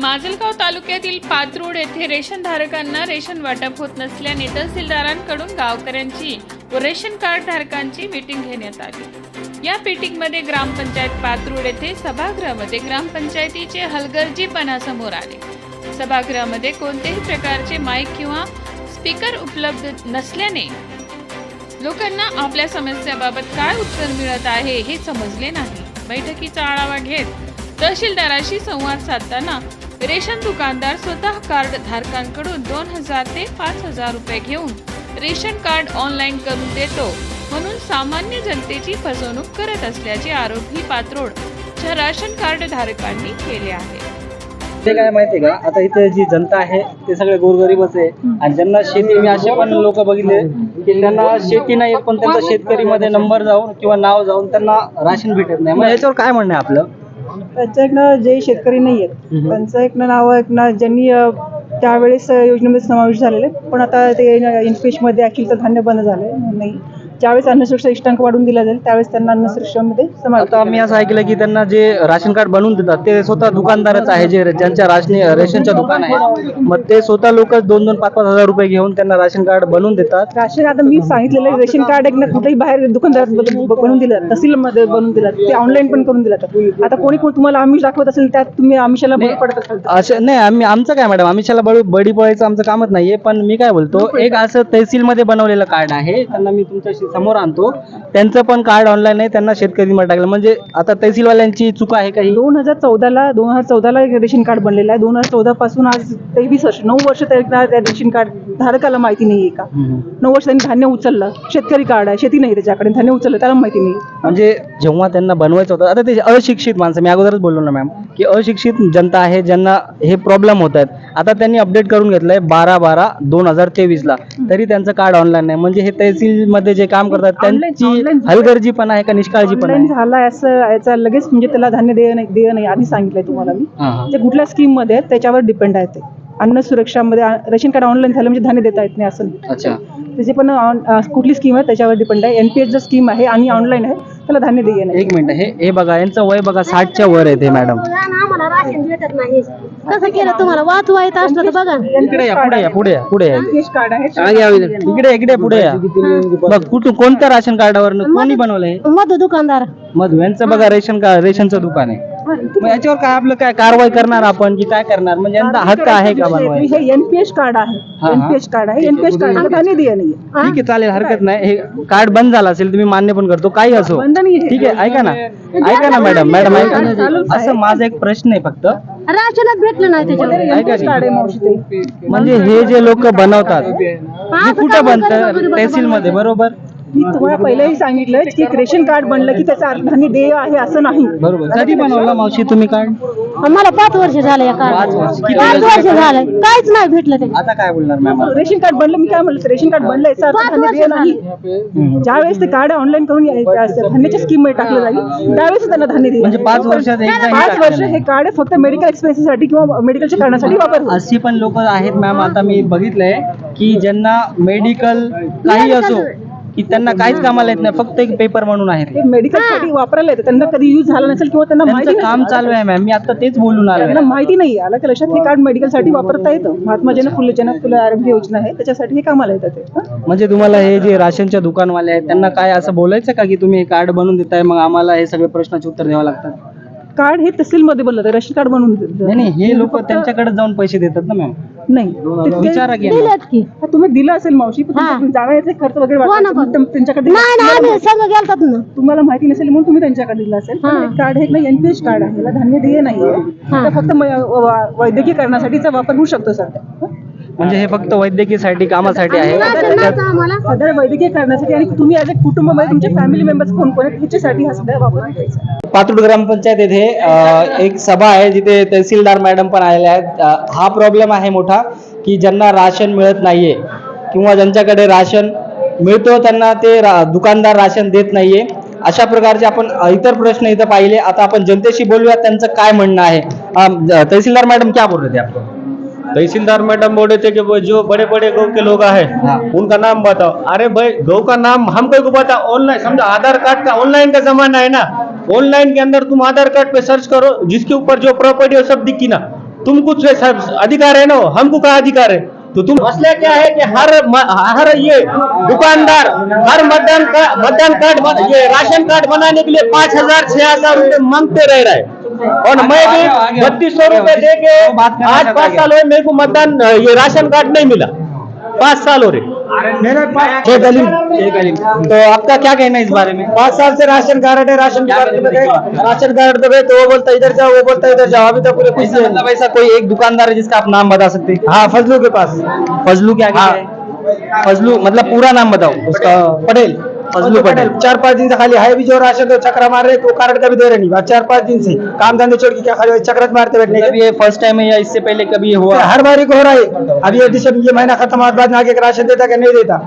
माजलगाव तालुक्यातील पात्रोड येथे रेशन धारकांना रेशन वाटप होत नसल्याने तहसीलदारांकडून गावकऱ्यांची व रेशन कार्ड धारकांची मीटिंग घेण्यात आली. या मीटिंगमध्ये ग्रामपंचायत पात्रोड येथे सभागृहामध्ये ग्रामपंचायतीचे हलगर्जीपणा समोर आले. सभागृहामध्ये कोणत्याही प्रकारचे माईक किंवा स्पीकर उपलब्ध नसल्याने लोकांना आपल्या समस्याबाबत काय उत्तर मिळत आहे हे समजले नाही. बैठकीचा आढावा घेत तहसीलदाराशी संवाद साधताना रेशन दुकानदार स्वतः कार्ड धारकांकडून दोन हजार ते पाच हजार रुपये घेऊन रेशन कार्ड ऑनलाईन करून देतो म्हणून सामान्य जनतेची फसवणूक करत असल्याचे आरोप ही पात्रोडच्या राशन कार्ड धारकांनी केले आहे. ते काय माहितीये का? आता इथे जी जनता आहे ते सगळे गोरगरीबच आहे. आणि ज्यांना शेती मी असे पण लोक बघितले की त्यांना शेती नाही पण त्यांचा शेतकरी मध्ये नंबर जाऊन किंवा नाव जाऊन त्यांना राशन भेटत नाही. मग याच्यावर काय म्हणणं आहे आपलं? त्यांचं एक ना जे शेतकरी नाही आहेत. त्यांचं एक ना नाव एक ना ज्यांनी अ, त्यावेळेस योजनेमध्ये समावेश झालेले पण आता ते इन्फिशमध्ये ॲक्च्युअली धान्य बंद झाले नाही ज्यावेळेस अन्नसुरक्षा इष्टांक वाढून दिला जाईल त्यावेळेस त्यांना अन्नसुरक्षामध्ये समावेश आता आम्ही असं ऐकलं की त्यांना जे राशन कार्ड बनवून देतात ते स्वतः दुकानदारच आहे जे ज्यांच्या राशनी रेशनच्या दुकान आहे. मग ते स्वतः लोक दोन दोन पाच पाच हजार रुपये घेऊन त्यांना राशन कार्ड बनवून देतात. राशन आता मी सांगितलेलं आहे, रेशन कार्ड एक ना कुठेही बाहेर दुकानदारात ब- बनवून दिलं तहसीलमध्ये बनवून दिलं ते ऑनलाईन पण करून दिलं आता कोणी कोणी तुम्हाला आमिष दाखवत असेल त्यात तुम्ही आमिषाला बळी पडत असाल. तर. असं नाही आम्ही आमचं काय मॅडम आम्ही बळी बडी पळायचं आमचं कामच नाहीये पण मी काय बोलतो एक असं तहसीलमध्ये बनवलेलं कार्ड आहे त्यांना मी तुमच्याशी समोर आणतो. त्यांचं पण कार्ड ऑनलाईन आहे त्यांना शेतकरी मध्ये टाकलं. म्हणजे आता तहसीलवाल्यांची चूक आहे काही दोन हजार चौदाला दोन हजार चौदाला रेशन कार्ड बनलेलं आहे. दोन हजार चौदा पासून आज तेवीस वर्ष नऊ वर्ष त्या रेशन कार्ड धारकाला माहिती नाही आहे का? नऊ वर्ष त्यांनी धान्य उचललं. शेतकरी कार्ड आहे शेती नाही त्याच्याकडे. धान्य उचललं त्याला माहिती नाही. म्हणजे जेव्हा त्यांना बनवायचं होतं आता ते अशिक्षित माणसं मी अगोदरच बोललो ना मॅम की अशिक्षित जनता आहे ज्यांना हे प्रॉब्लेम होत आहेत. आता त्यांनी अपडेट करून घेतलंय बारा बारा दोन हजार तेवीस ला तरी त्यांचं कार्ड ऑनलाईन नाही म्हणजे हे तहसीलमध्ये जे काम करतात. Online- त्यांची हलगर्जीपणा आहे का निष्काळजीपणा आहे? झाला असं याचा लगेच म्हणजे त्याला धान्य देय नाही देय नाही आधी सांगितलंय तुम्हाला मी. जे कुठल्या स्कीममध्ये आहेत त्याच्यावर डिपेंड आहे ते. अन्न सुरक्षामध्ये रेशन कार्ड ऑनलाईन झालं म्हणजे धान्य देता येत नाही असं त्याचे पण कुठली स्कीम आहे त्याच्यावर डिपेंड आहे. एनपीएस जर स्कीम आहे आणि ऑनलाईन आहे त्याला धान्य देय नाही. एक मिनिट हे हे बघा यांचं वय बघा साठच्या वर आहे ते मॅडम आम्हाला राशन भेटत नाही. कसं केलं तुम्हाला? वाचवा येत असलं तर बघा. इकडे या पुढे या पुढे या पुढे या. एनपीएस कार्ड आहे. इकडे इकडे पुढे या. बघ कुठून कोणत्या राशन कार्डावर कोणी बनवलंय? मधु दुकानदार. मधु यांचं बघा रेशन कार्ड रेशनचं दुकान आहे. मग याच्यावर काय आपलं काय कारवाई करणार आपण की काय करणार? म्हणजे यांचा हक्क आहे का बनवायचा? हे एनपीएस कार्ड आहे. हा. एनपीएस कार्ड आहे. एनपीएस कार्ड धान्य देय नाही ठीक आहे चालेल हरकत नाही. हे कार्ड बंद झालं असेल तुम्ही मान्य पण करतो. काही असो. बंद नाही आहे. ठीक आहे ऐका ना. ऐका ना मॅडम मॅडम ऐका ना. असं माझा एक प्रश्न आहे फक्त. राशनच भेटलं नाही त्याच्यावर ऐका एनपीएस कार्ड आहे मावशी ते. की, म्हणजे हे जे लोक बनवतात हे कुठं बनतं? तहसील मध्ये बरोबर? मी तुम्हाला पहिलेही सांगितलं की रेशन कार्ड बनलं की त्याचा अर्थ धान्य देय आहे असं नाही. बरोबर. कधी बनवलं मावशी तुम्ही कार्ड? आम्हाला पाच वर्ष झालं या कार्ड. पाच वर्ष. किती पाच वर्ष वर्ष झालं? काहीच नाही भेटलं ते. आता काय बोलणार मॅम? रेशन कार्ड बनलं मी काय म्हणलं रेशन कार्ड बनलं याचा अर्थ पाच धान्य वर्ष देय नाही. ज्यावेळेस ते कार्ड ऑनलाईन करून या- त्या धान्याच्या स्कीममध्ये टाकलं जाईल त्यावेळेस त्यांना धान्य देईल म्हणजे पाच वर्षात एकदा हे पाच टाकलं वर्ष नाही. हे कार्ड फक्त मेडिकल एक्सपेन्सेससाठी किंवा मेडिकलच्या कारणासाठी वापरतात अशी पण लोक आहेत मॅम आता मी बघितलंय की ज्यांना मेडिकल काही असो की त्यांना काहीच कामाला येत नाही फक्त एक पेपर म्हणून आहे ते. मेडिकलसाठी वापरायला येतं त्यांना कधी यूज झाला नसेल किंवा त्यांना माहिती त्यांचं काम. चालू आहे मॅम मी आता तेच बोलून आलोय. त्यांना माहिती नाही आलं की लक्षात हे कार्ड मेडिकलसाठी वापरता येतं. महात्मा जन फुले जन फुले आरोग्य योजना आहे त्याच्यासाठी हे कामाला येतं ते. हं? म्हणजे तुम्हाला हे जे राशनच्या दुकानवाले आहेत त्यांना काय असं बोलायचं का की तुम्ही हे कार्ड बनवून देताय मग आम्हाला हे सगळे प्रश्नाचे उत्तर द्यावं लागतात? कार्ड हे तहसील मध्ये बनलं रेशन कार्ड बनवून नाही हे लोक त्यांच्याकडे जाऊन पैसे देतात ना मॅम नाही विचारा. दिलेत की हा, तुम्ही दिलं असेल मावशी पण हा. जाण्याचा खर्च वगैरे हो वाटला ना पण. तुम्ही त्यांच्याकडे नाही ना आम्ही संघ गेलतात ना तुम्हाला माहिती नसेल म्हणून तुम्ही त्यांच्याकडे दिलं असेल पण हा. हे कार्ड हे ना एनपीएस कार्ड आहे याला धान्य देय नाहीये हा. ते फक्त म- व- वैद्यकीय कारणासाठीचा वापर होऊ शकतो सध्या हं? म्हणजे हे फक्त वैद्यकीयसाठी कामासाठी आहे. आम्हाला. वैद्यकीय कारणासाठी आणि तुम्ही ॲज अ कुटुंबामध्ये तुमचे फॅमिली मेंबर्स कोण कोण आहेत? ह्याच्यासाठी हा वापर करायचा पातूर ग्रामपंचायत येथे अ, एक सभा आहे जिथे तहसीलदार मॅडम पण आलेले आहेत. अ, हा प्रॉब्लेम आहे मोठा की ज्यांना राशन मिळत नाहीये किंवा ज्यांच्याकडे राशन मिळतो त्यांना ते रा- दुकानदार राशन देत नाहीये. अशा प्रकारचे आपण अ, इतर प्रश्न इथं पाहिले. आता आपण जनतेशी बोलूया त्यांचं काय म्हणणं आहे? अ, तहसीलदार मॅडम क्या बोल रहे थे आपको? तहसीलदार मैडम बोले थे कि वो जो बड़े बड़े गौ के लोग हैं हाँ। उनका नाम बताओ। अरे भाई गौ का नाम हम को बताओ ऑनलाइन समझो आधार कार्ड का ऑनलाइन का जमाना है ना। ऑनलाइन के अंदर तुम आधार कार्ड पे सर्च करो जिसके ऊपर जो प्रॉपर्टी है सब दिखी ना। तुम कुछ अधिकार है ना हमको क्या अधिकार है? तो तुम मसला क्या है कि हर म- हर ये दुकानदार हर मतदान का मतदान कार्ड ये राशन कार्ड बनाने के लिए पाँच हज़ार छह हज़ार रूपए मांगते रह रहा है। और मैं भी बत्तीस सौ रूपए दे के आज पाँच साल हुए मेरे को मतदान ये राशन कार्ड नहीं मिला। पाँच साल हो रहे। शेख अलीम शेख अलीम तो आपका क्या कहना है इस बारे में? पाँच साल से राशन कार्ड है राशन कार्ड राशन कार्ड गए तो वो बोलता इधर जाओ वो बोलता इधर जाओ अभी तक पूरे कुछ ऐसा मतलब ऐसा कोई एक दुकानदार है जिसका आप नाम बता सकते हैं? हाँ फजलू के पास। फजलू क्या क्या है। फजलू मतलब पूरा नाम बताओ उसका पटेल। फजलू पटेल चार पाँच दिन से खाली है भी जो राशन तो चक्रा मार रहे तो कार्ड का भी दे रहे नहीं चार पाँच दिन से काम धंधे छोड़ के क्या खाली वही चक्कर मारते बैठने के ये फ़र्स्ट टाइम है या इससे पहले कभी ये हुआ? हर बारी को हो रहा है अब ये दिसंबर ये महीना खत्म होने बाद में आगे का राशन देता क्या नहीं देता?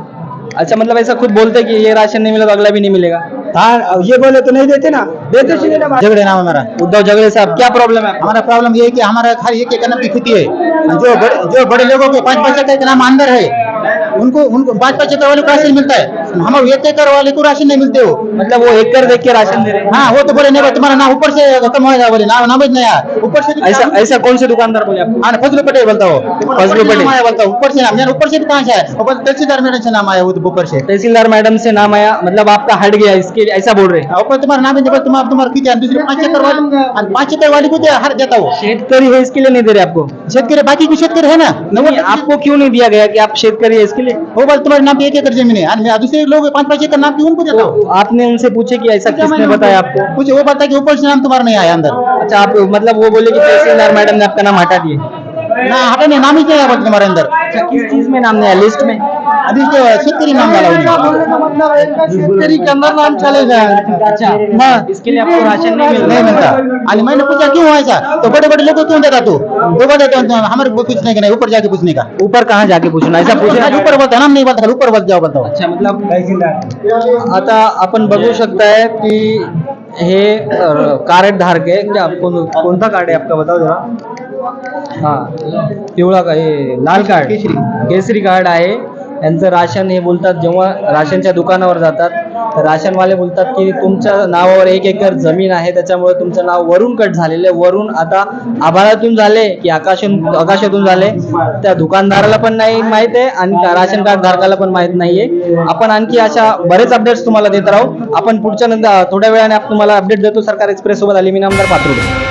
अच्छा मतलब ऐसा खुद बोलते कि ये राशन नहीं मिला तो अगला भी नहीं मिलेगा? हाँ ये बोले तो नहीं देते ना। देते झगड़े नाम हमारा उद्धव झगड़े साहब क्या प्रॉब्लम है? हमारा प्रॉब्लम ये है कि हमारा खाली एक एक की खेती है। जो बड़े जो बड़े लोगों के पाँच पाँच के नाम अंदर है उनको उनको पाँच पाँच वाले को राशन मिलता है। हमारे एक एकड़ वाले को राशन नहीं मिलते हो। मतलब वो एक कर देख के राशन दे रहे हैं। हाँ वो तो बोले नहीं भाई तुम्हारा नाम ऊपर से खत्म होएगा बोले। नाम नाम नहीं यार ऊपर से ऐसा ऐसा कौन से दुकानदार बोले हाँ फजलू पटेल बोलता हो। फजलू पटेल। आया बोलता हूँ। ऊपर से नाम ऊपर से कहाँ से आया? ऊपर तहसीलदार मेरे से नाम आया वो तो ऊपर से। तहसीलदार मैडम से नाम आया मतलब आपका हट गया इसके ऐसा बोल रहे हैं। ऊपर तुम्हारा नाम है तुम्हारा तुम्हारा किती? दुसरे पाच एकर वाली आणि पाच एकर वाली कुठे हर देता हो? शेतकरी है इसके लिए नहीं दे रहे आपको। शेतकरी बाकी की शेतकरी है ना? आपको क्यों नहीं दिया गया कि आप शेतकरी है इसके लिए? वो बोल तुम्हारे नाम पे एक एकड़ ज़मीन है। आणि दूसरे लोग पाँच पाँच का नाम की उनको देता हो? तो आपने उनसे पूछे कि ऐसा किसने बताया आपको? कुछ वो बताया कि ऊपर से नाम तुम्हारा नहीं आया अंदर। अच्छा आप मतलब वो बोले कि तहसीलदार मैडम ने आपका नाम हटा दिया। ना हटा नहीं नाम ही क्या आया तुम्हारे अंदर? अच्छा किस चीज़ में नाम नहीं आया? लिस्ट में? अभी इसके शेतकरी नाम डाला उन्होंने शेतकरी के अंदर नाम चलेगा अच्छा। हाँ। इसके लिए आपको राशन नहीं मिल नहीं मिलता। आणि मैंने पूछा क्यों ऐसा? तो बड़े बड़े लोग क्यों देता तू? वो बड़े तो हमारे को पूछने का नहीं ऊपर जाके पूछने का। ऊपर कहाँ जाके पूछना? ऐसा पूछा आज ऊपर बोलता नाम नहीं बोलता ऊपर बोल जाओ बोलता अच्छा मतलब आता आपण बघू शकताय की हे कार्ड धारक आहे क्या कोण कोणता कार्ड आहे आपका बताओ जरा। हा पिवळा का हे लाल कार्ड। केसरी। केसरी कार्ड आहे यांचं राशन हे बोलतात जेव्हा राशनच्या दुकानावर जातात राशनवाले बोलतात की तुमच्या नावावर एक एकर जमीन आहे त्याच्यामुळे तुमचं नाव वरून कट झालेलं वरून आता आभाळातून झाले की आकाशातून आकाशातून झाले. त्या दुकानदाराला पण नाही माहीत आहे आणि राशन कार्ड धारकाला पण माहीत नाहीये आपण आणखी अशा बरेच अपडेट्स तुम्हाला देत राहू. आपण पुढच्या नंतर थोड्या वेळाने आपण तुम्हाला अपडेट देतो. सरकार एक्सप्रेस सोबत आली. मी नामदार पात्रोड.